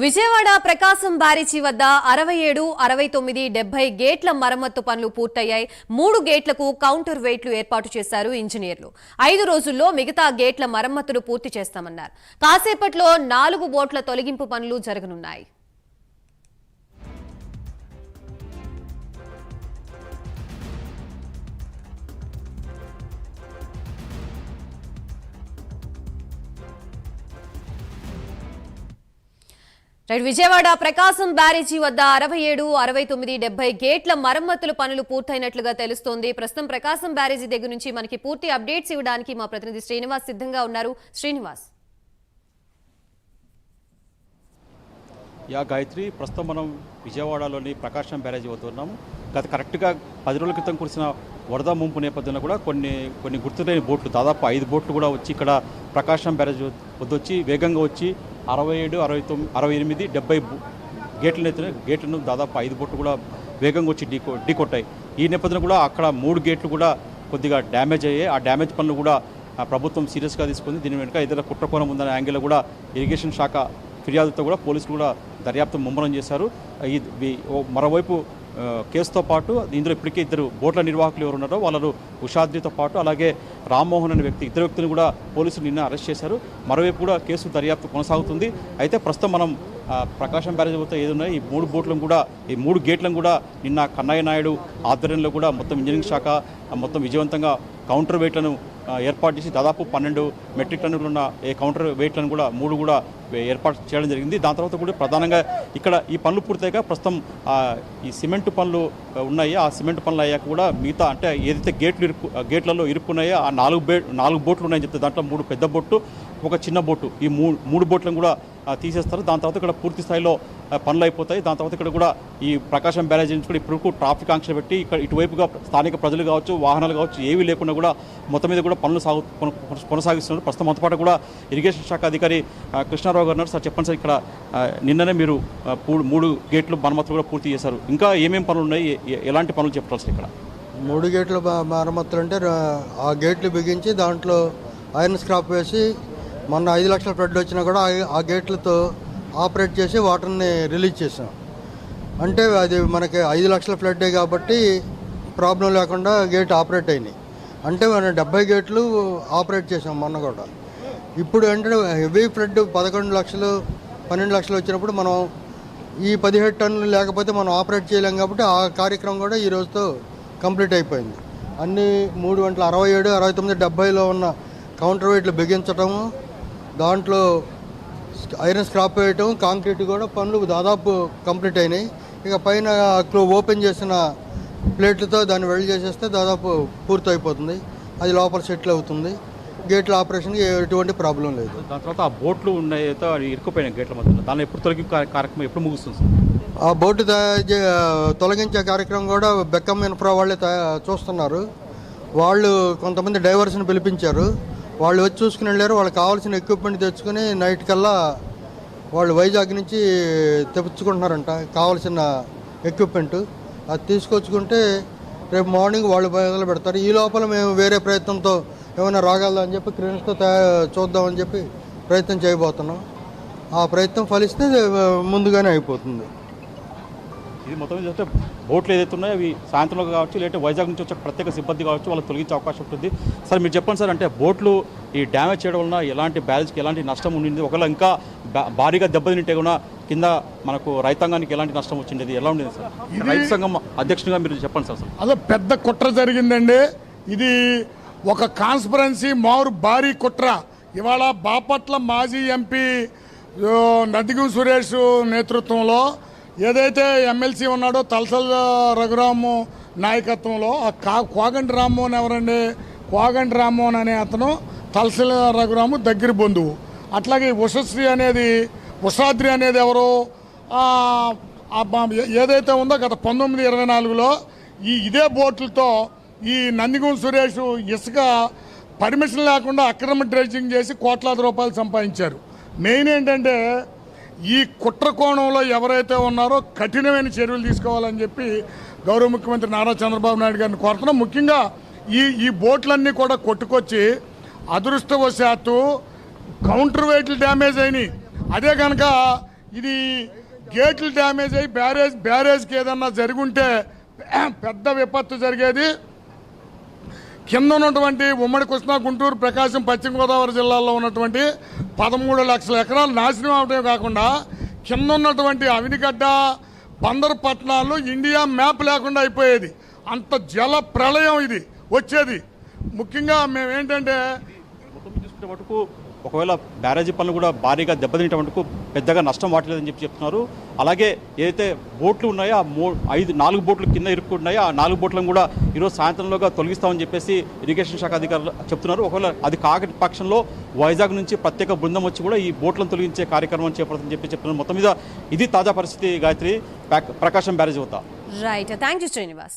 విజయవాడ ప్రకాశం బ్యారేజీ వద్ద అరవై ఏడు అరవై తొమ్మిది డెబ్బై గేట్ల మరమ్మత్తు పనులు పూర్తయ్యాయి. మూడు గేట్లకు కౌంటర్ వెయిట్లు ఏర్పాటు చేశారు ఇంజనీర్లు. ఐదు రోజుల్లో మిగతా గేట్ల మరమ్మతులు పూర్తి చేస్తామన్నారు. కాసేపట్లో నాలుగు బోట్ల తొలగింపు పనులు జరగనున్నాయి. రైట్ విజయవాడ ప్రకాశం బ్యారేజీ వద్ద అరవై ఏడు అరవై తొమ్మిది డెబ్బై గేట్ల మరమ్మతుల పనులు పూర్తయినట్లుగా తెలుస్తోంది. ప్రస్తుతం ప్రకాశం బ్యారేజీ దగ్గర నుంచి మనకి పూర్తి అప్డేట్స్ ఇవ్వడానికి మా ప్రతినిధి శ్రీనివాస్ సిద్ధంగా ఉన్నారు. శ్రీనివాస్. యా గాయత్రి ప్రస్తుతం మనం విజయవాడలోని ప్రకాశం బ్యారేజీ వద్ద ఉన్నాము గత కరెక్ట్గా పది రోజుల క్రితం కురిసిన వరద ముంపు నేపథ్యంలో కూడా కొన్ని కొన్ని గుర్తులేని బోట్లు దాదాపు ఐదు బోట్లు కూడా వచ్చి ఇక్కడ ప్రకాశం బ్యారేజ్ వద్ద వచ్చి వేగంగా వచ్చి అరవై ఏడు అరవై తొమ్మిది అరవై ఎనిమిది డెబ్బై గేట్లను ఎత్తిన గేట్లను దాదాపు ఐదు బోట్లు కూడా వేగంగా వచ్చి డీకో ఢీకొట్టాయి ఈ నేపథ్యంలో కూడా అక్కడ మూడు గేట్లు కూడా కొద్దిగా డ్యామేజ్ అయ్యాయి. ఆ డ్యామేజ్ పనులు కూడా ప్రభుత్వం సీరియస్గా తీసుకుంది. దీని వెనుక ఇతర కుట్రకోణం ఉందనే యాంగిల్లో కూడా ఇరిగేషన్ శాఖ ఫిర్యాదుతో కూడా పోలీసులు కూడా దర్యాప్తు ముమ్మరం చేశారు. ఈ మరోవైపు కేసుతో పాటు ఇందులో ఇప్పటికే ఇద్దరు బోట్ల నిర్వాహకులు ఎవరు ఉన్నారో వాళ్ళను ఉషాద్రితో పాటు అలాగే రామ్మోహన్ అనే వ్యక్తి ఇద్దరు వ్యక్తులను కూడా పోలీసులు నిన్న అరెస్ట్ చేశారు. మరోవైపు కూడా కేసు దర్యాప్తు కొనసాగుతుంది. అయితే ప్రస్తుతం మనం ప్రకాశం బ్యారేజ్ వద్ద ఏదున్నాయి ఈ మూడు బోట్లను కూడా ఈ మూడు గేట్లను కూడా నిన్న కన్నయ్య నాయుడు ఆధ్వర్యంలో కూడా మొత్తం ఇంజనీరింగ్ శాఖ మొత్తం విజయవంతంగా కౌంటర్ వెయిట్లను ఏర్పాటు చేసి దాదాపు పన్నెండు మెట్రిక్ టన్నులు ఉన్న ఈ కౌంటర్ వెయిట్లను కూడా మూడు కూడా ఏర్పాటు చేయడం జరిగింది. దాని తర్వాత కూడా ప్రధానంగా ఇక్కడ ఈ పనులు పూర్తయ్యాక ప్రస్తుతం ఈ సిమెంట్ పనులు ఉన్నాయి. ఆ సిమెంట్ పనులు అయ్యాక కూడా మిగతా అంటే ఏదైతే గేట్లు ఇరుక్కు గేట్లలో ఇరుక్కున్నాయో? ఆ నాలుగు బే నాలుగు బోట్లు ఉన్నాయని చెప్తే దాంట్లో మూడు పెద్ద బొట్టు ఒక చిన్న బోటు ఈ మూడు మూడు బోట్లను కూడా తీసేస్తారు. దాని తర్వాత ఇక్కడ పూర్తి స్థాయిలో పనులు అయిపోతాయి. దాని తర్వాత ఇక్కడ కూడా ఈ ప్రకాశం బ్యారేజ్ నుంచి కూడా ఇప్పుడు ట్రాఫిక్ ఆంక్షలు పెట్టి ఇక్కడ ఇటువైపుగా స్థానిక ప్రజలు కావచ్చు వాహనాలు కావచ్చు ఏవి లేకుండా కూడా మొత్తం మీద కూడా పనులు సాగు కొన- కొనసాగిస్తున్నారు. ప్రస్తుతం మొత్తపాటు కూడా ఇరిగేషన్ శాఖ అధికారి కృష్ణారావు గారు సార్ చెప్పండి సార్ ఇక్కడ నిన్ననే మీరు పూ- మూడు గేట్లు మరమ్మతులు కూడా పూర్తి చేశారు. ఇంకా ఏమేమి పనులు ఉన్నాయి? ఎలాంటి పనులు చెప్పాలి సార్ ఇక్కడ? మూడు గేట్ల మరమ్మతులు అంటే ఆ గేట్లు బిగించి దాంట్లో ఐరన్ స్క్రాప్ వేసి మొన్న ఐదు లక్షల ఫ్లడ్ వచ్చినా కూడా ఆ- ఆ గేట్లతో ఆపరేట్ చేసి వాటర్ని రిలీజ్ చేసాం అంటే అది మనకి ఐదు లక్షల ఫ్లడ్డే కాబట్టి ప్రాబ్లం లేకుండా గేట్ ఆపరేట్ అయినాయి. అంటే మనం డెబ్బై గేట్లు ఆపరేట్ చేసాం మొన్న కూడా. ఇప్పుడు అంటే హెవీ ఫ్లడ్ పదకొండు లక్షలు పన్నెండు లక్షలు వచ్చినప్పుడు మనం ఈ పదిహేడు టన్నులు లేకపోతే మనం ఆపరేట్ చేయలేం కాబట్టి ఆ కార్యక్రమం కూడా ఈ రోజుతో కంప్లీట్ అయిపోయింది. అన్ని మూడు గంటల అరవై ఏడు అరవై తొమ్మిది డెబ్బైలో ఉన్న కౌంటర్ వెయిట్లు బిగించటము దాంట్లో ఐరన్ స్క్రాప్ వేయటం కాంక్రీట్ కూడా పనులు దాదాపు కంప్లీట్ అయినాయి. ఇక పైన క్లో- ఓపెన్ చేసిన ప్లేట్లతో దాన్ని వెల్డ్ చేసేస్తే దాదాపు పూర్తి అయిపోతుంది అది లోపల సెటిల్ అవుతుంది. గేట్ల ఆపరేషన్కి ఎటువంటి ప్రాబ్లం లేదు. దాని తర్వాత ఆ బోట్లు ఉన్నాయి ఇరుక్కుపోయినాయి గేట్ల మధ్యలో. దాన్ని ఎప్పుడు తొలగి కార్యక్రమం ఎప్పుడు ముగుస్తుంది సార్? ఆ బోటు తొలగించే కార్యక్రమం కూడా బెక్కం ఇన్ఫ్రా వాళ్ళే చూస్తున్నారు. వాళ్ళు కొంతమంది డైవర్స్ని పిలిపించారు. వాళ్ళు వచ్చి చూసుకుని వెళ్ళారు. వాళ్ళకి కావాల్సిన ఎక్విప్మెంట్ తెచ్చుకుని నైట్ కల్లా వాళ్ళు వైజాగ్ నుంచి తెప్పించుకుంటున్నారంట. కావాల్సిన ఎక్విప్మెంట్. అది తీసుకొచ్చుకుంటే రేపు మార్నింగ్ వాళ్ళు మొదలు పెడతారు. ఈ లోపల మేము వేరే ప్రయత్నంతో ఏమైనా రాగలదా అని చెప్పి క్రెన్స్తో తయా- చూద్దామని చెప్పి ప్రయత్నం చేయబోతున్నాం. ఆ ప్రయత్నం ఫలిస్తే ముందుగానే అయిపోతుంది. ఇది మొత్తం చూస్తే బోట్లు ఏదైతే ఉన్నాయో అవి సాయంత్రంలో కావచ్చు లేదంటే వైజాగ్ నుంచి వచ్చే ప్రత్యేక సిబ్బంది కావచ్చు వాళ్ళకి తొలగించే అవకాశం ఉంటుంది. సార్ మీరు చెప్పండి సార్ అంటే బోట్లు ఈ డ్యామేజ్ చేయడం వలన ఎలాంటి బ్యారేజ్కి ఎలాంటి నష్టం ఉండింది? ఒకవేళ ఇంకా భారీగా దెబ్బతింటే కూడా కింద మనకు రైతాంగానికి ఎలాంటి నష్టం వచ్చింది? ఎలా ఉండేది సార్? రైతు సంఘం అధ్యక్షునిగా మీరు చెప్పండి సార్ అసలు అదో పెద్ద కుట్ర జరిగిందండి. ఇది ఒక కాన్స్పరెన్సీ మారు భారీ కుట్ర. ఇవాళ బాపట్ల మాజీ ఎంపీ ఓ, నదిగు సురేష్ నేతృత్వంలో ఏదైతే ఎమ్మెల్సీ ఉన్నాడో తలసల రఘురాము నాయకత్వంలో ఆ కా కోగంటి రామ్మోహన్ ఎవరండి? కోగంటి రామ్మోహన్ అనే అతను తలసల రఘురాము దగ్గర బంధువు. అట్లాగే ఉషశ్రీ అనేది ఉషాద్రి అనేది ఎవరు? ఏదైతే ఉందో గత పంతొమ్మిది ఇరవై నాలుగులో ఈ ఇదే బోట్లతో ఈ నందిగం సురేష్ ఇసుక పర్మిషన్ లేకుండా అక్రమ డ్రెడ్జింగ్ చేసి కోట్లాది రూపాయలు సంపాదించారు. మెయిన్ ఏంటంటే ఈ కుట్ర కోణంలో ఎవరైతే ఉన్నారో కఠినమైన చర్యలు తీసుకోవాలని చెప్పి గౌరవ ముఖ్యమంత్రి నారా చంద్రబాబు నాయుడు గారిని కోరుతున్నాం. ముఖ్యంగా ఈ ఈ బోట్లన్నీ కూడా కొట్టుకొచ్చి అదృష్టవశాత్తు కౌంటర్ వెయిట్లు డ్యామేజ్ అయినాయి. అదే కనుక ఇది గేట్లు డ్యామేజ్ అయ్యి బ్యారేజ్ బ్యారేజ్కి ఏదన్నా జరుగుంటే పెద్ద విపత్తు జరిగేది. కింద ఉన్నటువంటి ఉమ్మడి కృష్ణా గుంటూరు ప్రకాశం పశ్చిమ గోదావరి జిల్లాల్లో ఉన్నటువంటి పదమూడు లక్షల ఎకరాలు నాశనం అవడమే కాకుండా కింద ఉన్నటువంటి అవినిగడ్డ బందరు పట్టణాలు ఇండియా మ్యాప్ లేకుండా అయిపోయేది. అంత జల ప్రళయం ఇది వచ్చేది. ముఖ్యంగా మేమేంటంటే మటుకు ఒకవేళ బ్యారేజీ పనులు కూడా భారీగా దెబ్బతింటే పెద్దగా నష్టం వాటిలేదని చెప్పి చెప్తున్నారు. అలాగే ఏదైతే బోట్లు ఉన్నాయో ఆ మూ ఐదు నాలుగు బోట్లు కింద ఇరుక్కున్నాయో ఆ నాలుగు బోట్లను కూడా ఈరోజు సాయంత్రంలోగా తొలగిస్తామని చెప్పేసి ఇరిగేషన్ శాఖ అధికారులు చెప్తున్నారు. ఒకవేళ అది కాకటి పక్షంలో వైజాగ్ నుంచి ప్రత్యేక బృందం వచ్చి కూడా ఈ బోట్లను తొలగించే కార్యక్రమం చేపడుతుందని చెప్పి చెప్తున్నారు. మొత్తం మీద ఇది తాజా పరిస్థితి గాయత్రి. ప్రకాశం బ్యారేజ్ వద్ద. Right thank you Srinivas